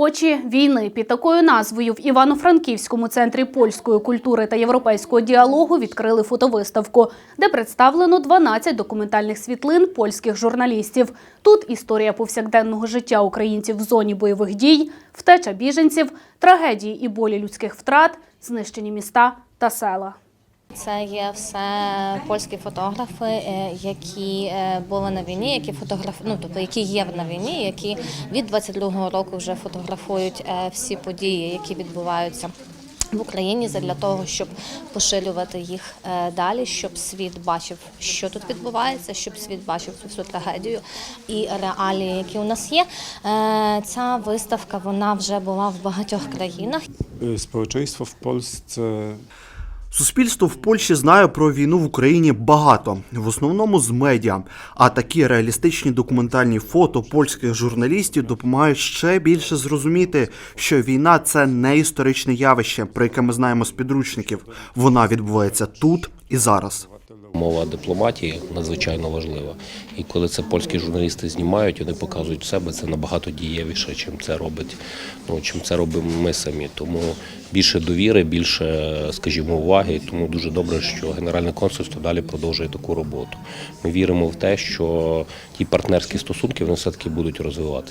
Очі війни під такою назвою в Івано-Франківському центрі польської культури та європейського діалогу відкрили фотовиставку, де представлено 12 документальних світлин польських журналістів. Тут історія повсякденного життя українців в зоні бойових дій, втеча біженців, трагедії і болі людських втрат, знищені міста та села. Це є все польські фотографи, е, які е, були на війні, які фотограф... ну, тобто, які є на війні, які від 22-го року вже фотографують е, всі події, які відбуваються. В Україні для того, щоб поширювати їх далі, щоб світ бачив, що тут відбувається, щоб світ бачив цю всю трагедію і реалії, які у нас є. Ця виставка вона вже була в багатьох країнах. Społeczeństwo w Polsce Суспільство в Польщі знає про війну в Україні багато, в основному з медіа. А такі реалістичні документальні фото польських журналістів допомагають ще більше зрозуміти, що війна це не історичне явище, про яке ми знаємо з підручників. Вона відбувається тут і зараз. Мова дипломатії надзвичайно важлива. І коли це польські журналісти знімають, вони показують себе, це набагато дієвіше, чим це робить, ну чим це робимо ми самі. Тому більше довіри, більше, скажімо, уваги. Тому дуже добре, що Генеральне консульство далі продовжує таку роботу. Ми віримо в те, що ті партнерські стосунки вони все таки будуть розвиватися.